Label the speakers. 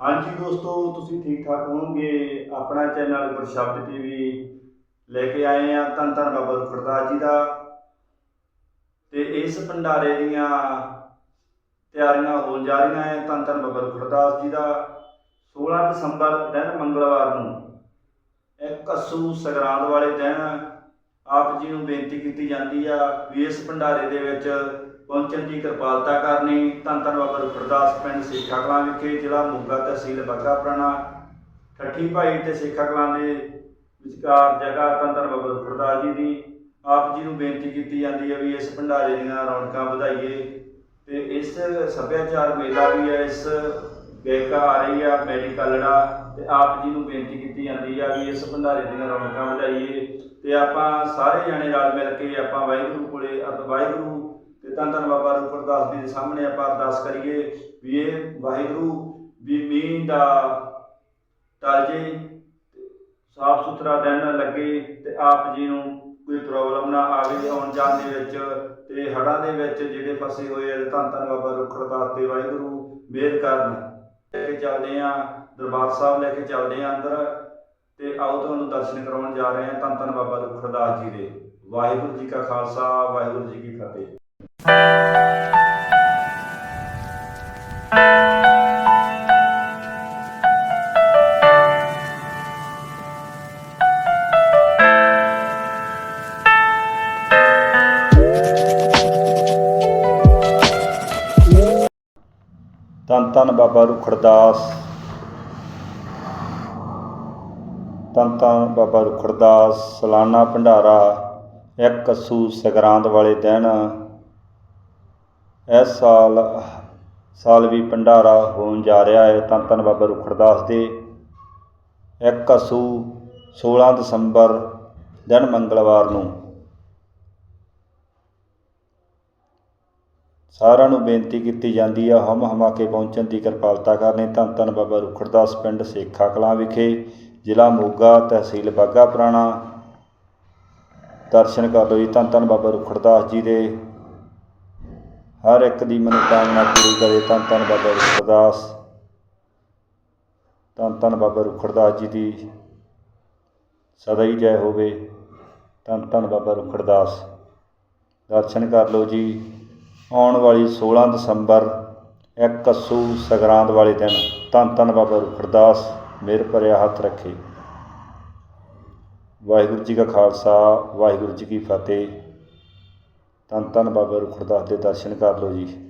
Speaker 1: ਹਾਂਜੀ ਦੋਸਤੋ, ਤੁਸੀਂ ਠੀਕ ਠਾਕ ਹੋਵੋਗੇ? ਆਪਣਾ ਚੈਨਲ ਗੁਰਸ਼ਬਦ ਟੀਵੀ ਲੈ ਕੇ ਆਏ ਆ ਧੰਨ ਧੰਨ ਬਾਬਾ ਰੁਖੜਦਾਸ ਜੀ ਦਾ। ਤੇ ਇਸ ਭੰਡਾਰੇ ਦੀਆਂ ਤਿਆਰੀਆਂ ਹੋਣ ਜਾ ਰਹੀਆਂ ਹੈ ਧੰਨ ਧੰਨ ਬਾਬਾ ਰੁਖੜਦਾਸ ਜੀ ਦਾ। 16 ਦਸੰਬਰ ਦਿਨ ਮੰਗਲਵਾਰ ਨੂੰ ਇਹ ਕੱਸੂ ਸੰਗਰਾਂਦ ਵਾਲੇ ਦਿਨ ਆਪ ਜੀ ਨੂੰ ਬੇਨਤੀ ਕੀਤੀ ਜਾਂਦੀ ਆ ਵੀ ਇਸ ਭੰਡਾਰੇ ਦੇ ਵਿੱਚ ਪਹੁੰਚਣ ਦੀ ਕਿਰਪਾਲਤਾ ਕਰਨੀ। ਧੰਨ ਧੰਨ ਬਾਬਾ ਰੁਖੜਦਾਸ ਪਿੰਡ ਸੇਖਾ ਕਲਾਂ ਵਿਖੇ, ਜ਼ਿਲ੍ਹਾ ਮੋਗਾ ਤਹਿਸੀਲ ਬਾਗਾ ਪੁਰਾਣਾ। ਠੱਠੀ ਭਾਈ ਤੇ ਸੇਖਾ ਕਲਾਂ ਦੇ ਵਿਚਕਾਰ ਜਗ੍ਹਾ ਧੰਨ ਧੰਨ ਬਾਬਾ ਰੁਖੜਦਾਸ ਜੀ ਦੀ। ਆਪ ਜੀ ਨੂੰ ਬੇਨਤੀ ਕੀਤੀ ਜਾਂਦੀ ਹੈ ਵੀ ਇਸ ਭੰਡਾਰੇ ਦੀਆਂ ਰੌਣਕਾਂ ਵਧਾਈਏ। ਤੇ ਇਸ ਸੱਭਿਆਚਾਰ ਮੇਲਾ ਵੀ ਹੈ, ਇਸ ਗਾਇਕਾ ਆ ਰਹੀ ਆ ਮੈਡੀ ਕਾਲੜਾ ਤੇ ਆਪ ਜੀ ਨੂੰ ਬੇਨਤੀ ਕੀਤੀ ਜਾਂਦੀ ਆ ਵੀ ਇਸ ਭੰਡਾਰੇ ਦੀਆਂ ਰੌਣਕਾਂ ਵਧਾਈਏ। ਤੇ ਆਪਾਂ ਸਾਰੇ ਜਣੇ ਰਲ ਮਿਲ ਕੇ ਆਪਾਂ ਵਾਹਿਗੁਰੂ ਕੋਲੇ ਅਰਦ ਵਾਹਿਗੁਰੂ ਤੇ ਧੰਨ ਧੰਨ ਬਾਬਾ ਰੂਪਰਦਾਸ ਜੀ ਦੇ ਸਾਹਮਣੇ ਆਪਾਂ ਅਰਦਾਸ ਕਰੀਏ ਵੀ ਇਹ ਵਾਹਿਗੁਰੂ ਵੀ ਮੀਂਹ ਦਾ ਟਲ ਜੇ ਸਾਫ਼ ਸੁਥਰਾ ਦਿਨ ਲੱਗੇ ਤੇ ਆਪ ਜੀ ਨੂੰ ਕੋਈ ਪ੍ਰੋਬਲਮ ਨਾ ਆਵੇ ਆਉਣ ਜਾਣ ਦੇ ਵਿੱਚ ਤੇ ਹੜ੍ਹਾਂ ਦੇ ਵਿੱਚ ਜਿਹੜੇ ਫਸੇ ਹੋਏ ਆ, ਧੰਨ ਧੰਨ ਬਾਬਾ ਰੁਖੜਦਾਸ ਦੇ ਵਾਹਿਗੁਰੂ, ਮਿਹਰ ਕਰਨ। ਲੈ ਕੇ ਚੱਲਦੇ ਆ ਦਰਬਾਰ ਸਾਹਿਬ ਲੈ ਕੇ ਚੱਲਦੇ ਆ ਅੰਦਰ ਤੇ ਆਓ ਤੁਹਾਨੂੰ ਦਰਸ਼ਨ ਕਰਾਉਣ ਜਾ ਰਹੇ ਹਾਂ ਧੰਨ ਧੰਨ ਬਾਬਾ ਰੁਖੜਦਾਸ ਜੀ ਦੇ। ਵਾਹਿਗੁਰੂ ਜੀ ਕਾ ਖਾਲਸਾ, ਵਾਹਿਗੁਰੂ ਜੀ ਕੀ ਫਤਿਹ। ਧੰਨ ਧੰਨ ਬਾਬਾ ਰੁਖੜਦਾਸ ਧੰਨ ਧੰਨ ਬਾਬਾ ਰੁਖੜਦਾਸ ਸਲਾਨਾ ਭੰਡਾਰਾ, ਇੱਕ ਕੱਸੂ ਸੰਗਰਾਂਦ ਵਾਲੇ ਦਿਨ। ਇਸ ਸਾਲ ਸਾਲ ਵੀ ਭੰਡਾਰਾ ਹੋਣ ਜਾ ਰਿਹਾ ਹੈ। ਧੰਨ ਧੰਨ ਬਾਬਾ ਰੁਖੜਦਾਸ ਦੇ ਇੱਕ ਕੱਸੂ 16 ਦਸੰਬਰ ਦਿਨ ਮੰਗਲਵਾਰ ਨੂੰ ਸਾਰਿਆਂ ਨੂੰ ਬੇਨਤੀ ਕੀਤੀ ਜਾਂਦੀ ਆ ਹਮ ਹਮਾ ਕੇ ਪਹੁੰਚਣ ਦੀ ਕਿਰਪਾਲਤਾ ਕਰਨੀ। ਧੰਨ ਧੰਨ ਬਾਬਾ ਰੁਖੜਦਾਸ ਪਿੰਡ ਸੇਖਾ ਕਲਾਂ ਵਿਖੇ ਜ਼ਿਲ੍ਹਾ ਮੋਗਾ ਤਹਿਸੀਲ ਬਾਗਾ ਪੁਰਾਣਾ। ਦਰਸ਼ਨ ਕਰ ਲਓ ਜੀ। ਧੰਨ ਧੰਨ ਬਾਬਾ ਰੁਖੜਦਾਸ ਜੀ ਦੇ ਹਰ ਇੱਕ ਦੀ ਮਨੋਕਾਮਨਾ ਪੂਰੀ ਕਰੇ। ਧੰਨ ਧੰਨ ਬਾਬਾ ਰੁਖੜਦਾਸ ਧੰਨ ਧੰਨ ਬਾਬਾ ਰੁਖੜਦਾਸ ਜੀ ਦੀ ਸਦਾ ਹੀ ਜੈ ਹੋਵੇ। ਧੰਨ ਧੰਨ ਬਾਬਾ ਰੁਖੜਦਾਸ ਦਰਸ਼ਨ ਕਰ ਲਓ ਜੀ। ਆਉਣ ਵਾਲੀ 16 ਦਸੰਬਰ, ਇੱਕ ਕੱਸੂ ਸੰਗਰਾਂਦ ਵਾਲੇ ਦਿਨ। ਧੰਨ ਧੰਨ ਬਾਬਾ ਰੁਖੜਦਾਸ ਮੇਰ ਭਰਿਆ ਹੱਥ ਰੱਖੇ। ਵਾਹਿਗੁਰੂ ਜੀ ਕਾ ਖਾਲਸਾ, ਵਾਹਿਗੁਰੂ ਜੀ ਕੀ ਫਤਿਹ। ਧੰਨ ਧੰਨ ਬਾਬਾ ਰੁਖੜਦਾਸ ਦੇ ਦਰਸ਼ਨ ਕਰ ਲਓ ਜੀ।